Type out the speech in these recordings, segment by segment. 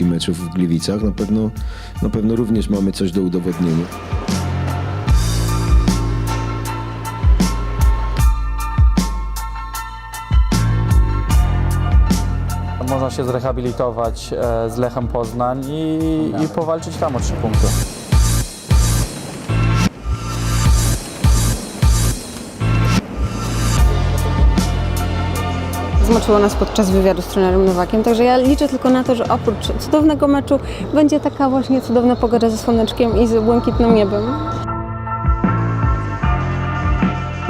meczów w Gliwicach. Na pewno, na pewno również mamy coś do udowodnienia. Można się zrehabilitować e, z Lechem Poznań i, i powalczyć tam o trzy punkty. Zmoczyło nas podczas wywiadu z trenerem Nowakiem, także ja liczę tylko na to, że oprócz cudownego meczu będzie taka właśnie cudowna pogoda ze słoneczkiem i z błękitnym niebem.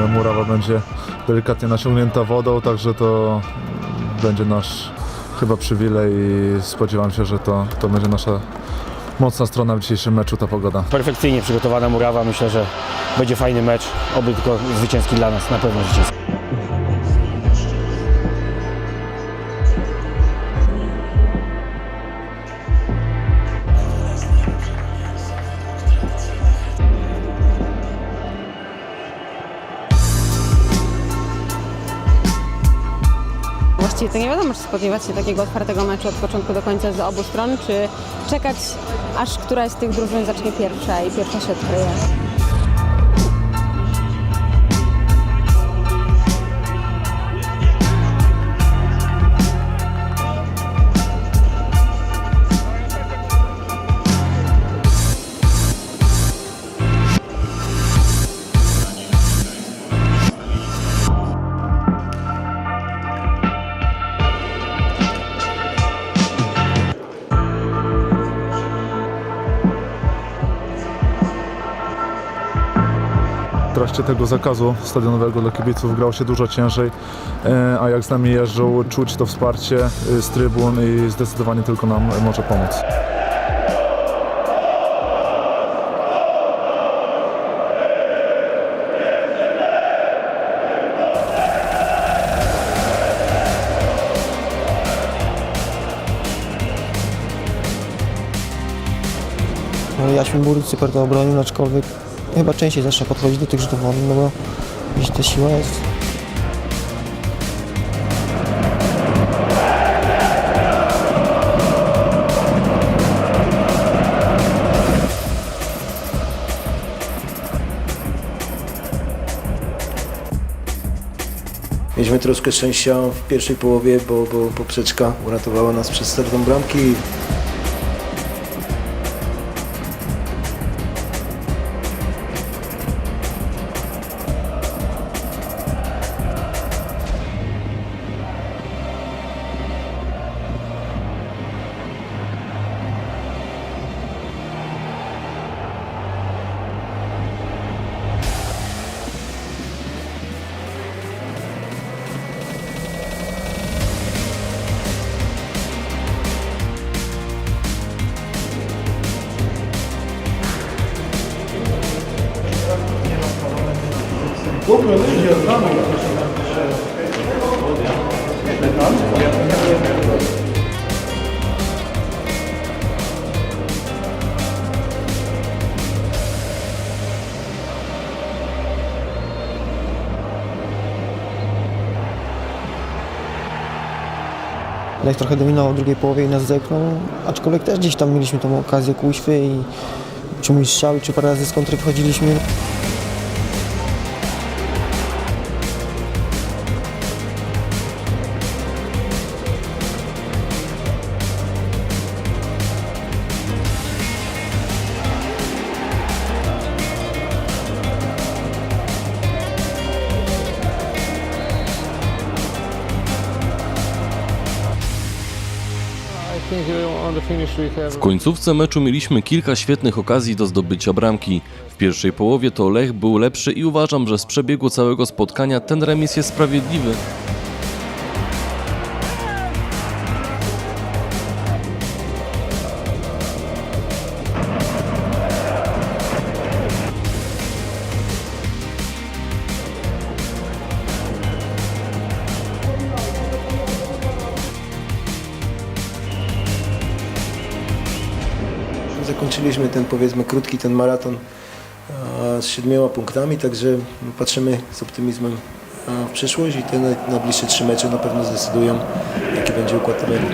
Murawa będzie delikatnie nasiągnięta wodą, także to będzie nasz chyba przywilej i spodziewam się, że to, to będzie nasza mocna strona w dzisiejszym meczu, ta pogoda. perfekcyjnie przygotowana murawa. Myślę, że będzie fajny mecz. Oby tylko zwycięski dla nas, na pewno zwycięski. Właściwie to nie wiadomo, czy spodziewać się takiego otwartego meczu od początku do końca z obu stron, czy czekać, aż któraś z tych drużyn zacznie pierwsza i pierwsza się odkryje. W trakcie tego zakazu stadionowego dla kibiców grał się dużo ciężej, e, a jak z nami jeżdżą, czuć to wsparcie e, z trybun i zdecydowanie tylko nam może pomóc. No, Jaśmin Bury super obronił, aczkolwiek chyba częściej zaczyna podchodzić do tych rzutów wolnych, no bo gdzieś ta siła jest. Mieliśmy troszkę szczęścia w pierwszej połowie, bo, bo poprzeczka uratowała nas przed startem bramki. Lech trochę dominował w drugiej połowie i nas zepchnął, aczkolwiek też gdzieś tam mieliśmy tą okazję kuźwy i czy mój strzał, czy parę razy z kontry wchodziliśmy. W końcówce meczu mieliśmy kilka świetnych okazji do zdobycia bramki. W pierwszej połowie to Lech był lepszy i uważam, że z przebiegu całego spotkania ten remis jest sprawiedliwy. Zakończyliśmy ten powiedzmy krótki ten maraton e, z siedmioma punktami, także patrzymy z optymizmem e, w przyszłość i te naj- najbliższe trzy mecze na pewno zdecydują jaki będzie układ tabeli.